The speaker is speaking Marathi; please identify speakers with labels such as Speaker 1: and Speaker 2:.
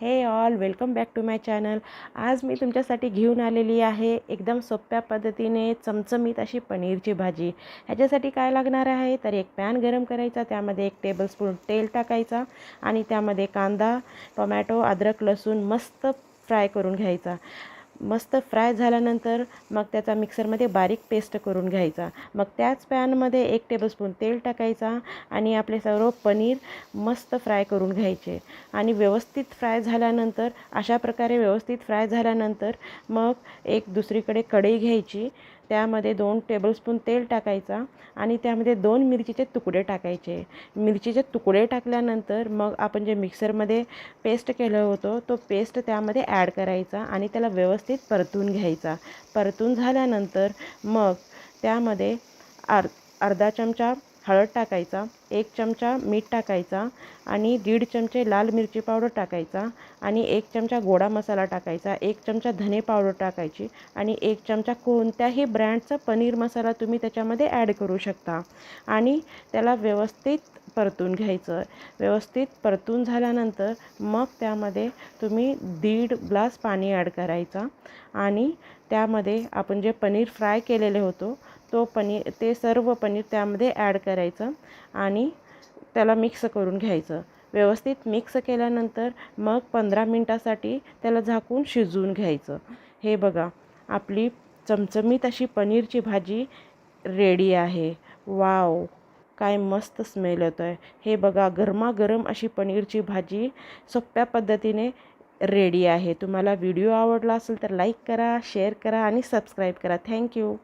Speaker 1: Hey all welcome back to my channel. आज मी तुमच्यासाठी घेऊन आलेली आहे एकदम सोप्या पद्धतीने चमचमीत अशी पनीरची भाजी. ह्याच्यासाठी काय लागणार आहे? तर एक पॅन गरम करायचा त्यामध्ये एक टेबलस्पून तेल टाकायचा आणि त्यामध्ये कांदा टोमॅटो अद्रक लसूण मस्त फ्राय करून घ्यायचा. मस्त फ्राय झाल्यानंतर मग त्याचा मिक्सरमध्ये बारीक पेस्ट करून घ्यायचा. मग त्याच पॅनमध्ये एक टेबलस्पून तेल टाकायचा आणि आपले सर्व पनीर मस्त फ्राय करून घ्यायचे. आणि व्यवस्थित फ्राय झाल्यानंतर अशा प्रकारे व्यवस्थित फ्राय झाल्यानंतर मग एक दुसरीकडे कढई घ्यायची. त्यामध्ये दोन टेबलस्पून तेल टाकायचा आणि त्यामध्ये दोन मिरचीचे तुकडे टाकायचे. मिरचीचे तुकडे टाकल्यानंतर मग आपण जे मिक्सरमध्ये पेस्ट केलं होतं तो पेस्ट त्यामध्ये ॲड करायचा आणि त्याला व्यवस्थित परतून घ्यायचा. परतून झाल्यानंतर मग त्यामध्ये अर् अर्धा चमचा हळद टाकायचा एक चमचा मीठ टाकायचा आणि दीड चमचे लाल मिरची पावडर टाकायचा आणि एक चमचा गोडा मसाला टाकायचा एक चमचा धने पावडर टाकायची आणि एक चमचा कोणत्याही ब्रँडचा पनीर मसाला तुम्ही त्याच्यामध्ये ॲड करू शकता. आणि त्याला व्यवस्थित परतून घ्यायचं. व्यवस्थित परतून झाल्यानंतर मग त्यामध्ये तुम्ही दीड ग्लास पाणी ॲड करायचा आणि त्यामध्ये आपण जे पनीर फ्राय केलेले होतो तो पनीर ते सर्व पनीर त्यामध्ये ॲड करायचं आणि त्याला मिक्स करून घ्यायचं. व्यवस्थित मिक्स केल्यानंतर मग पंधरा मिनटासाठी त्याला झाकून शिजवून घ्यायचं. हे बघा आपली चमचमीत अशी पनीरची भाजी रेडी आहे. वाव! काय मस्त स्मेल येतो आहे हे बघा गरमागरम अशी पनीरची भाजी सोप्या पद्धतीने रेडी आहे. तुम्हाला व्हिडिओ आवडला असेल तर लाईक करा शेअर करा आणि सबस्क्राईब करा. थँक्यू